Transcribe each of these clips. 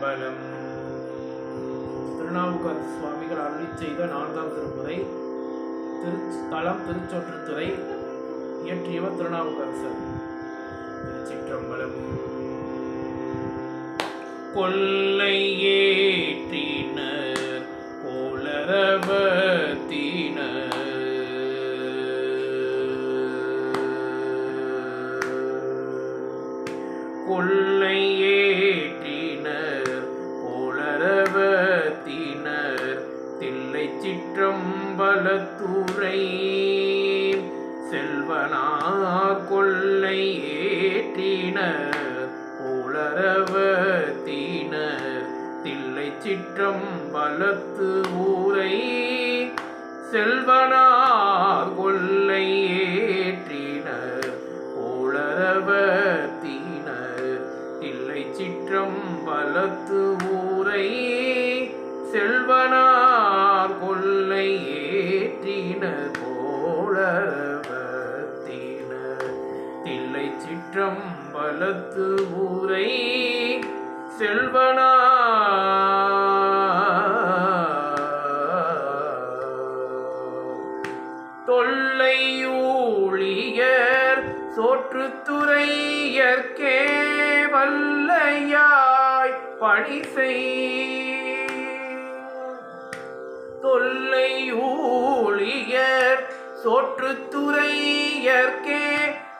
திருச்சிற்றம்பலம் திருநாவுக்கரசு சுவாமிகள் அருளி செய்த நான்காம் திருமுறை திருச்சி தளம் திருச்சொற்றுத்துறை இயற்றியவர் திருநாவுக்கரசர். திருச்சிற்றம்பலம். கொல்லை ஏற்றினர் கோளரவத்தினர் கொல்லை தில்லை சிற்றம்பலத்துறை செல்வனா கொள்ளை ஏற்றின கோளரவத்தினர் தில்லை சிற்றம்பலத்து ஊரை. செல்வனா கொள்ளை ஏற்றின கோளரவத்தினர் தில்லை சிற்றம்பலத்து ஊரை. செல்வனார் ஏற்றினர் போழவத்தின தில்லை சிற்றம்பலத்து ஊரை செல்வனா. தொல்லையூழியர் சோற்றுத்துறையர்க்கே வல்லையாய் பணி செய். தொல்லையூழியர் சோற்றுத்துறையர்க்கே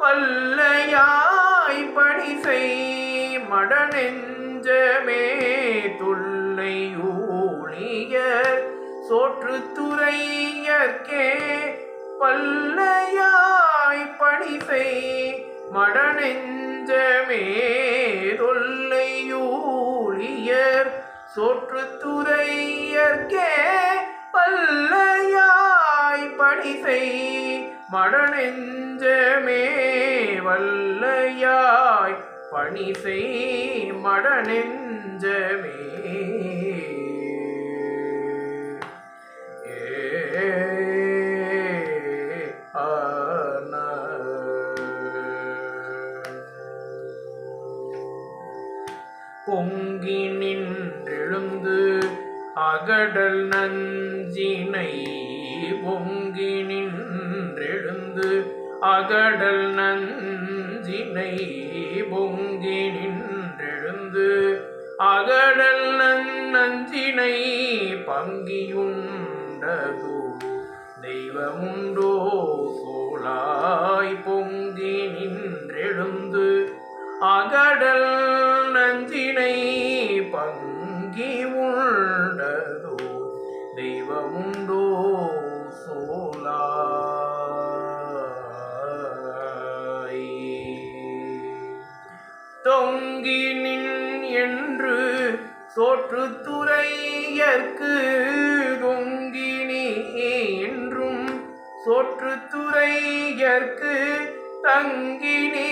வல்லையாய் பணி செய் மடநெஞ்சமே துள்ளை தொல்லையூழியர் சோற்றுத்துறையர்க்கே பல்லையாய் பணி செய் மடநெஞ்சமே தொல்லையூழியர் சோற்றுத்துறையர்க்கே பல்லையாய் பணி செய் மடநெஞ்சமே வல்லையாய் பணி செய் மடநெஞ்சமே பொங்கி நின்றெழுந்து அகடல் நஞ்சினை பொங்கி நின்றெழுந்து அகடல் நஞ்சினை பொங்கி நின்றெழுந்து அகடல் நஞ்சினை பங்கியுண்டது தெய்வமுண்டோ சோலாய் பொங்கி நின்றெழுந்து அகடல் நஞ்சினை பங்கி உண்டதோ தெய்வமுண்டோ சோலாய் தொங்கினின் என்று சோற்று துறையற்கு நீ என்றும் சோற்று துறையற்கு தங்கினே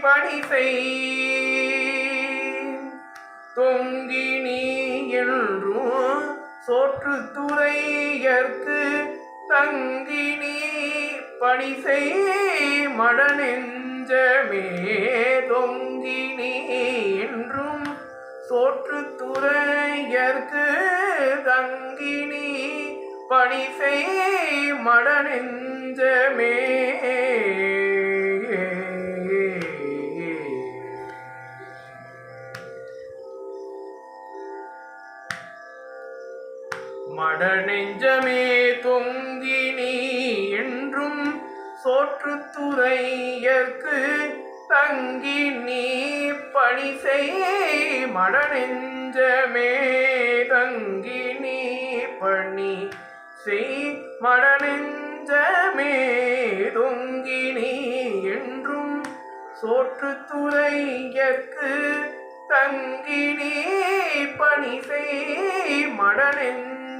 பணி செய். என்றும் சோற்று துறையற்கு தங்கினி பணி செய் மடநெஞ்சமே தொங்கினி என்றும் சோற்று துறையற்கு தங்கினி பணி செய் மடநெஞ்சமே மடநெஞ்சமே தொங்கி நீ என்றும் சோற்றுத்துறையற்கு தங்கி நீ பணி செய் மடநெஞ்சமே தங்கி நீ பணி செய். மடநெஞ்சமே தொங்கி நீ என்றும் சோற்றுத்துறையற்கு தங்கி நீ பணி செய்.